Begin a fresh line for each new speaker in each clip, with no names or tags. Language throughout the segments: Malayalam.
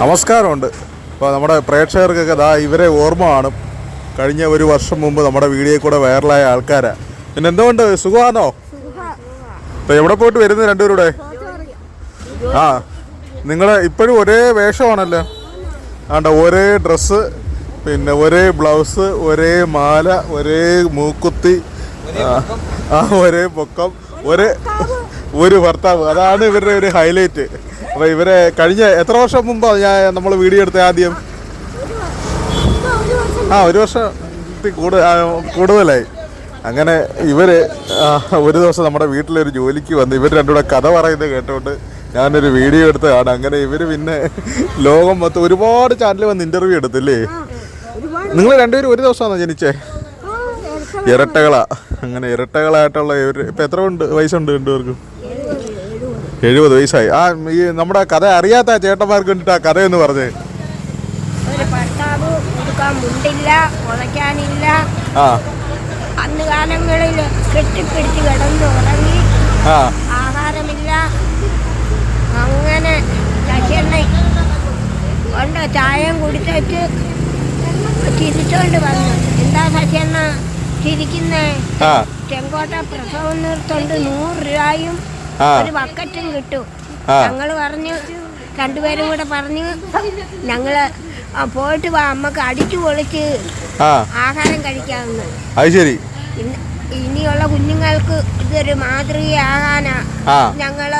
നമസ്കാരമുണ്ട്. ഇപ്പോൾ നമ്മുടെ പ്രേക്ഷകർക്കൊക്കെ ദാ ഇവരെ ഓർമ്മ കാണും. കഴിഞ്ഞ ഒരു വർഷം മുമ്പ് നമ്മുടെ വീഡിയോ കൂടെ വൈറലായ ആൾക്കാരാ. പിന്നെ എന്തുകൊണ്ട്? സുഖമാണോ ഇപ്പൊ എവിടെ പോയിട്ട് വരുന്നത് രണ്ടുപേരുടെ? ആ നിങ്ങൾ ഇപ്പോഴും ഒരേ വേഷമാണല്ലോ. ആണ്ട ഒരേ ഡ്രസ്സ് പിന്നെ ഒരേ ബ്ലൗസ് ഒരേ മാല ഒരേ മൂക്കുത്തി ആ ഒരേ പൊക്കം ഒരേ ഒരു ഭർത്താവ്. അതാണ് ഇവരുടെ ഒരു ഹൈലൈറ്റ്. അപ്പൊ ഇവരെ കഴിഞ്ഞ എത്ര വർഷം മുമ്പാണ് ഞാൻ നമ്മൾ വീഡിയോ എടുത്ത ആദ്യം? ആ ഒരു വർഷം കൂടുതൽ കൂടുതലായി. അങ്ങനെ ഇവർ ഒരു ദിവസം നമ്മുടെ വീട്ടിലൊരു ജോലിക്ക് വന്ന് ഇവർ രണ്ടുകൂടെ കഥ പറയുന്നത് കേട്ടോണ്ട് ഞാനൊരു വീഡിയോ എടുത്തതാണ്. അങ്ങനെ ഇവർ പിന്നെ ലോകം മൊത്തം ഒരുപാട് ചാനൽ വന്ന് ഇന്റർവ്യൂ എടുത്തില്ലേ? നിങ്ങൾ രണ്ടുപേരും ഒരു ദിവസമാണോ ജനിച്ചേ? ഇരട്ടകളാ. അങ്ങനെ ഇരട്ടകളായിട്ടുള്ള ഇവർ ഇപ്പം എത്ര ഉണ്ട് വയസ്സുണ്ട് രണ്ടുപേർക്കും? എഴുപത് വയസ്സായി. ആ ഈ നമ്മുടെ കഥ അറിയാത്ത ആ ചേട്ടന്മാർക്ക് വേണ്ടിട്ട് ആ കഥയെന്ന് പറഞ്ഞേ.
ഒരു ഭർത്താവ് കൊടുക്കാൻ മുണ്ടില്ല ഉളയ്ക്കാനില്ല
ആ.
അന്ന് കാലങ്ങളിൽ കെട്ടിപ്പിടിച്ച് കിടന്ന് ഉറങ്ങി.
ആ.
ആഹാരമില്ല. അങ്ങനെ ശശിയണ്ണ കൊണ്ട് ചായം കുടിച്ചിട്ട് ചിരിച്ചോണ്ട് വന്നു. എന്താ ചിരിക്കുന്നേ? ചെങ്കോട്ട പ്രസവം നിർത്തുണ്ട് നൂറ് രൂപയും. ഒരു ബക്കറ്റും കിട്ടും. ഞങ്ങൾ പറഞ്ഞു രണ്ടുപേരും കൂടെ പറഞ്ഞു ഞങ്ങൾ പോയിട്ട് വാ അമ്മയ്ക്ക് അടിച്ചു പൊളിച്ച് ആഹാരം കഴിക്കാവുന്ന.
അത് ശരി.
ഇനിയുള്ള കുഞ്ഞുങ്ങൾക്ക് ഇതൊരു മാതൃകയാകാനാ ഞങ്ങൾ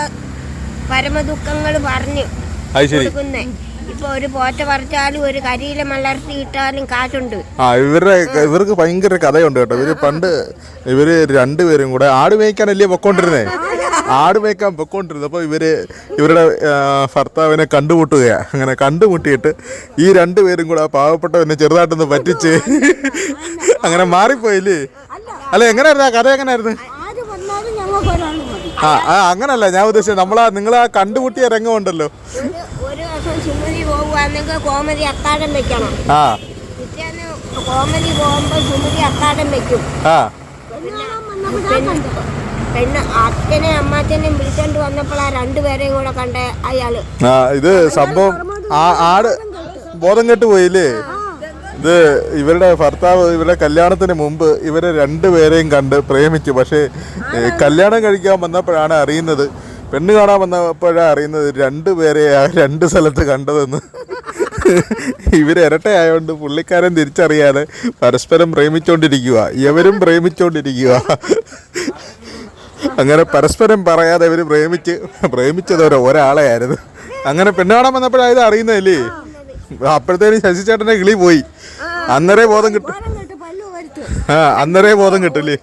പരമദുഃഖങ്ങൾ പറഞ്ഞു കൊടുക്കുന്നേ. ഇപ്പൊ ഒരു പോറ്റ പറിച്ചാലും ഒരു കരിയില മലർത്തി ഇട്ടാലും കാശുണ്ട്.
ആ ഇവരുടെ ഇവർക്ക് ഭയങ്കര കഥയുണ്ട് കേട്ടോ. ഇവർ പണ്ട് ഇവർ രണ്ടുപേരും കൂടെ ആട് മേയ്ക്കാനല്ലേ പൊക്കോണ്ടിരുന്നേ? ആട് മേക്കാൻ പൊക്കോണ്ടിരുന്നത് അപ്പോൾ ഇവർ ഇവരുടെ ഭർത്താവിനെ കണ്ടുമുട്ടുകയാണ് അങ്ങനെ കണ്ടുമുട്ടിയിട്ട് ഈ രണ്ടുപേരും കൂടെ ആ പാവപ്പെട്ടവനെ ചെറുതായിട്ടൊന്ന് പറ്റിച്ച് അങ്ങനെ മാറിപ്പോയില്ലേ? അല്ല എങ്ങനെയായിരുന്നു ആ കഥ എങ്ങനെയായിരുന്നു? ആ അങ്ങനല്ല. ഞാൻ ഉദ്ദേശിച്ചത് നമ്മളാ നിങ്ങളാ കണ്ടുമുട്ടിയ രംഗം ഉണ്ടല്ലോ
ഒരു ഒരു ദിവസം സുമതി പോകുവാണെങ്കിൽ കോമതി അത്താഴം വെക്കണം.
ആ.
കോമഡി പോകുമ്പോ സുമതി അത്താഴം വെക്കും.
ആ.
പിന്നെ അച്ഛനെ അമ്മാച്ചനെയും വിളിച്ചോണ്ട് വന്നപ്പോൾ ആ രണ്ടുപേരെയും കൂടെ കണ്ട അയാൾ.
ആ ഇത് സംഭവം ആ ആട് ബോധം കെട്ട്. പോയില്ലേ? ഇത് ഇവരുടെ ഭർത്താവ് ഇവരുടെ കല്യാണത്തിന് മുമ്പ് ഇവരെ രണ്ടുപേരെയും കണ്ട് പ്രേമിച്ചു. പക്ഷേ കല്യാണം കഴിക്കാൻ വന്നപ്പോഴാണ് അറിയുന്നത്. പെണ്ണ് കാണാൻ വന്നപ്പോഴാണ് അറിയുന്നത് രണ്ടുപേരെ ആ രണ്ട് സ്ഥലത്ത് കണ്ടതെന്ന്. ഇവർ ആയതുകൊണ്ട് പുള്ളിക്കാരൻ തിരിച്ചറിയാതെ പരസ്പരം പ്രേമിച്ചോണ്ടിരിക്കുക ഇവരും പ്രേമിച്ചോണ്ടിരിക്കുക അങ്ങനെ പരസ്പരം പറയാതെ ഇവർ പ്രേമിച്ച് പ്രേമിച്ചത് ഒരു ഒരാളെയായിരുന്നു. അങ്ങനെ പെണ്ണാടാൻ കാണാൻ വന്നപ്പോഴായത് അറിയുന്നതല്ലേ? അപ്പോഴത്തേനും ശശിചേട്ടന്റെ കിളി പോയി. അന്നേരെ ബോധം കിട്ടും ആ അന്നേരെ ബോധം കിട്ടില്ലേ?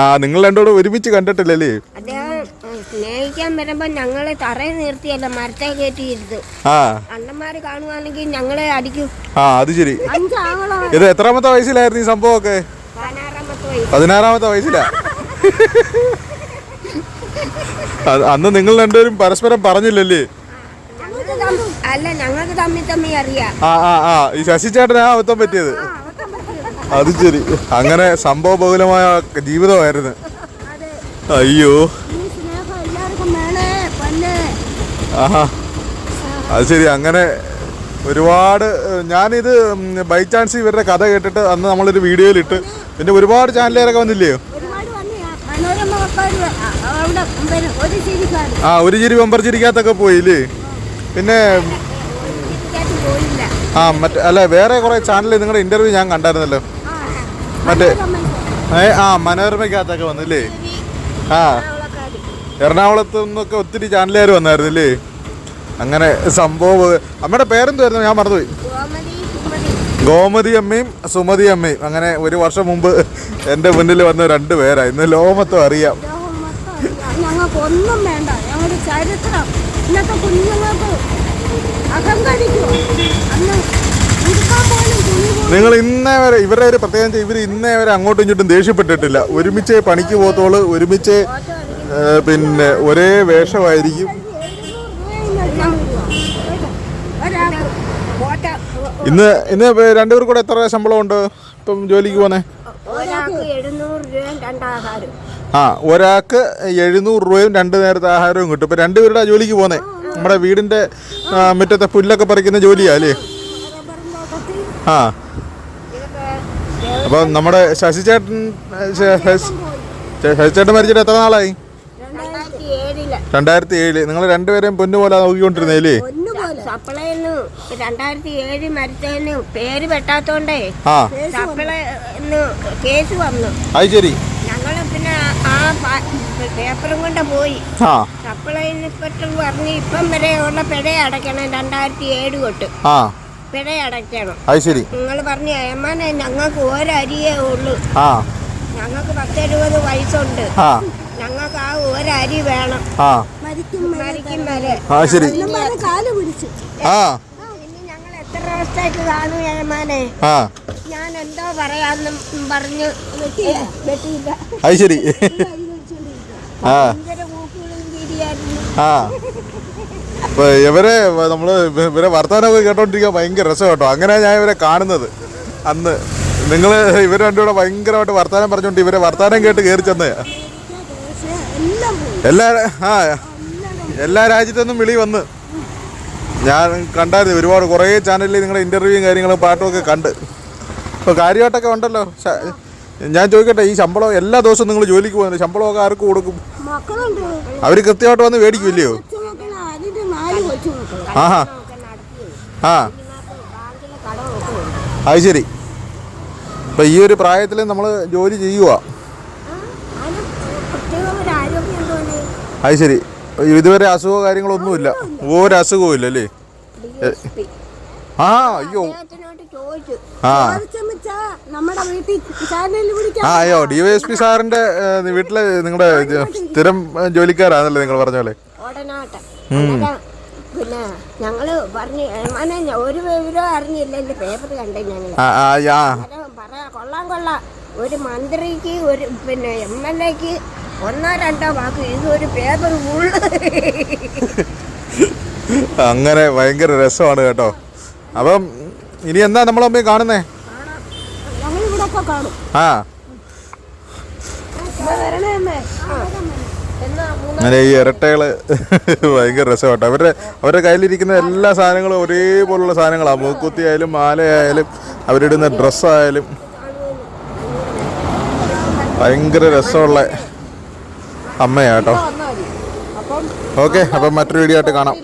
ആ നിങ്ങൾ രണ്ടോടും ഒരുമിച്ച് കണ്ടിട്ടില്ലല്ലേ?
സ്നേഹിക്കാൻ വരുമ്പോ ഞങ്ങളെ തറയിൽ നിർത്തിയല്ല മരത്തെ കയറ്റിയിരുത്
ആ.
അണ്ണന്മാര് കാണുവാണെങ്കിൽ ഞങ്ങളെ അടിക്കും.
ആ അത് ശരി. ഇത് എത്രാമത്തെ വയസ്സിലായിരുന്നു ഈ സംഭവമൊക്കെ?
പതിനാറാമത്തെ വയസ്സ്.
പതിനാറാമത്തെ വയസ്സിലാ? അന്ന് നിങ്ങൾ രണ്ടുപേരും പരസ്പരം പറഞ്ഞില്ലല്ലേ?
അല്ല ഞങ്ങൾക്ക് അറിയാം.
ആ ആ ആ ഈ ശശി ചേട്ടനാ അബദ്ധം പറ്റിയത്. അത് ശരി. അങ്ങനെ സംഭവ ബഹുലമായ ജീവിതമായിരുന്നു അയ്യോ. ആഹാ. അത് ശരി. അങ്ങനെ ഒരുപാട് ഞാനിത് ബൈ ചാൻസ് ഇവരുടെ കഥ കേട്ടിട്ട് അന്ന് നമ്മളൊരു വീഡിയോയിലിട്ട് പിന്നെ ഒരുപാട് ചാനലുകാരൊക്കെ വന്നില്ലയോ ആ ഒരു ചിരി ബമ്പർ ചിരിക്കകത്തൊക്കെ പോയില്ലേ? പിന്നെ ആ മറ്റേ അല്ല വേറെ കുറേ ചാനലിൽ നിങ്ങളുടെ ഇന്റർവ്യൂ ഞാൻ കണ്ടായിരുന്നല്ലോ. മറ്റേ ആ മനോരമയ്ക്കകത്തൊക്കെ വന്നില്ലേ? ആ. എറണാകുളത്ത് നിന്നൊക്കെ ഒത്തിരി ചാനലുകാർ വന്നായിരുന്നില്ലേ? അങ്ങനെ സംഭവം അമ്മയുടെ പേരെന്തായിരുന്നു ഞാൻ മറന്നുപോയി.
ഗോമതി
അമ്മയും സുമതി അമ്മയും. അങ്ങനെ ഒരു വർഷം മുമ്പ് എന്റെ മുന്നിൽ വന്ന രണ്ട് പേരാ ഇന്ന് ലോമത്വം അറിയാം.
ലോകം ഞങ്ങൾക്ക് ഒന്നും വേണ്ട. ഞങ്ങളുടെ ചരിത്രം. ഇന്നത്തെ കുഞ്ഞുങ്ങൾക്ക് അന്ന്
നിങ്ങൾ ഇന്നേ വരെ ഇവരുടെ ഒരു പ്രത്യേകം ഇവർ ഇന്നേ വരെ അങ്ങോട്ടും ഇങ്ങോട്ടും ദേഷ്യപ്പെട്ടിട്ടില്ല. ഒരുമിച്ച് പണിക്ക് പോകത്തോൾ ഒരുമിച്ച് പിന്നെ ഒരേ വേഷമായിരിക്കും
ഒരാൾക്ക് ബോട്ട
ഇന്ന് ഇന്ന് രണ്ടുപേർ കൂടെ എത്ര ശമ്പളം ഉണ്ട് ഇപ്പം ജോലിക്ക് പോന്നെ? ആ ഒരാൾക്ക് എഴുന്നൂറ് രൂപയും രണ്ട് നേരത്തെ ആഹാരവും കിട്ടും. ഇപ്പം രണ്ടുപേരുടെ ജോലിക്ക് പോന്നെ. നമ്മുടെ വീടിന്റെ ആ, മുറ്റത്തെ പുല്ലൊക്കെ പറിക്കുന്ന ജോലിയാ അല്ലേ? ആ. അപ്പോൾ നമ്മുടെ ശശിചേട്ടൻ ചേട്ടൻ ശശി ശശിചേട്ടൻ മരിച്ചിട്ട് എത്ര നാളായി?
രണ്ടായിരത്തി
ഏഴിൽ. നിങ്ങൾ രണ്ടുപേരെയും പൊന്നുപോലെ നോക്കിക്കൊണ്ടിരുന്നേ
അല്ലേ?
സപ്ലൈന്ന് രണ്ടായിരത്തി ഏഴ് മരിച്ചതിന് പേര് പെട്ടാത്തോണ്ടേ
ആ.
സപ്ലൈ കേസ് വന്നു.
അത് ശരി
ഞങ്ങൾ പിന്നെ ആ പേപ്പറും കൊണ്ട് പോയി.
ആ.
സപ്ലൈ ഇൻസ്പെക്ടർ പറഞ്ഞ് ഇപ്പം വരെയുള്ള പിഴ അടയ്ക്കണം രണ്ടായിരത്തി ഏഴ് തൊട്ട്.
ആ.
പിഴ അടയ്ക്കണം.
അത് ശരി
നിങ്ങൾ പറഞ്ഞു ഏമാനെ ഞങ്ങൾക്ക് ഒരരിയേ ഉള്ളൂ.
ആ.
ഞങ്ങൾക്ക് പത്തെഴുപത് വയസ്സുണ്ട്.
ആ.
ഞങ്ങൾക്ക് ആ ഒരരി വേണം.
ആ.
വരെ
ആ ശരി. ആ.
ഇനി ഞങ്ങൾ എത്ര ദിവസത്തേക്ക് കാണും ഏമാനെ
ആ.
ഞാൻ എന്തോ പറയാന്നും പറഞ്ഞു
വെട്ടിയില്ല.
അത് ശരി. ആ.
ഭയങ്കര കൂക്കുകളും കീരിയായിരുന്നു
ആ. അപ്പൊ ഇവരെ നമ്മൾ ഇവരെ വർത്തമാനമൊക്കെ കേട്ടോണ്ടിരിക്കാൻ ഭയങ്കര രസം കേട്ടോ. അങ്ങനെ ഞാൻ ഇവരെ കാണുന്നത്. അന്ന് നിങ്ങൾ ഇവർ രണ്ടുകൂടെ ഭയങ്കരമായിട്ട് വർത്താനം പറഞ്ഞോണ്ട് ഇവരെ വർത്താനം കേട്ട് കയറി ചെന്ന്
പക്ഷേ എല്ലാം പോയി.
എല്ലാ ആ. എല്ലാ രാജ്യത്തു നിന്നും വിളി വന്ന്. ഞാൻ കണ്ടായിരുന്നു ഒരുപാട് കുറേ ചാനലിൽ നിങ്ങളുടെ ഇന്റർവ്യൂവും കാര്യങ്ങളും പാട്ടും ഒക്കെ കണ്ട്. ഇപ്പോൾ കാര്യമായിട്ടൊക്കെ ഉണ്ടല്ലോ. ഞാൻ ചോദിക്കട്ടെ ഈ ശമ്പളം എല്ലാ ദിവസവും നിങ്ങൾ ജോലിക്ക് പോകുന്നത് ശമ്പളമൊക്കെ ആർക്ക് കൊടുക്കും? അവർ കൃത്യമായിട്ട് വന്ന് മേടിക്കില്ലയോ ആ
ആ.
അത് ശരി. അപ്പം ഈ ഒരു പ്രായത്തിൽ നമ്മൾ ജോലി ചെയ്യുക അത് ശരി. ഇതുവരെ അസുഖമോ കാര്യങ്ങളൊന്നുമില്ല. ഒരു അസുഖവും ഇല്ല അല്ലേ? ആ അയ്യോ. ആ. അയ്യോ ഡി വൈ എസ് പി സാറിന്റെ വീട്ടിലെ നിങ്ങളുടെ സ്ഥിരം ജോലിക്കാരാണല്ലേ നിങ്ങൾ പറഞ്ഞ പോലെ?
പിന്നെ ഞങ്ങൾ പറഞ്ഞു ഒരു അറിഞ്ഞില്ലല്ലോ പേപ്പർ കണ്ടേ പറയാ കൊള്ളാം കൊള്ളാം. ഒരു മന്ത്രിക്ക് ഒരു പിന്നെ എം എൽ എക്ക് ഒന്നോ രണ്ടോ വാക്ക് ഇതൊരു പേപ്പർ
അങ്ങനെ ഭയങ്കര രസമാണ് കേട്ടോ. അപ്പം ഇനി എന്താ നമ്മൾ അമ്മയെ കാണുന്നേ? ആ. അങ്ങനെ ഈ ഇരട്ടകൾ ഭയങ്കര രസമാട്ടോ. അവരുടെ അവരുടെ കയ്യിലിരിക്കുന്ന എല്ലാ സാധനങ്ങളും ഒരേപോലുള്ള സാധനങ്ങളാണ് മൂക്കുത്തി ആയാലും മാലയായാലും അവരിടുന്ന ഡ്രസ്സായാലും ഭയങ്കര രസമുള്ള അമ്മയാട്ടോ. ഓക്കെ അപ്പം മറ്റൊരു വീഡിയോ ആയിട്ട് കാണാം.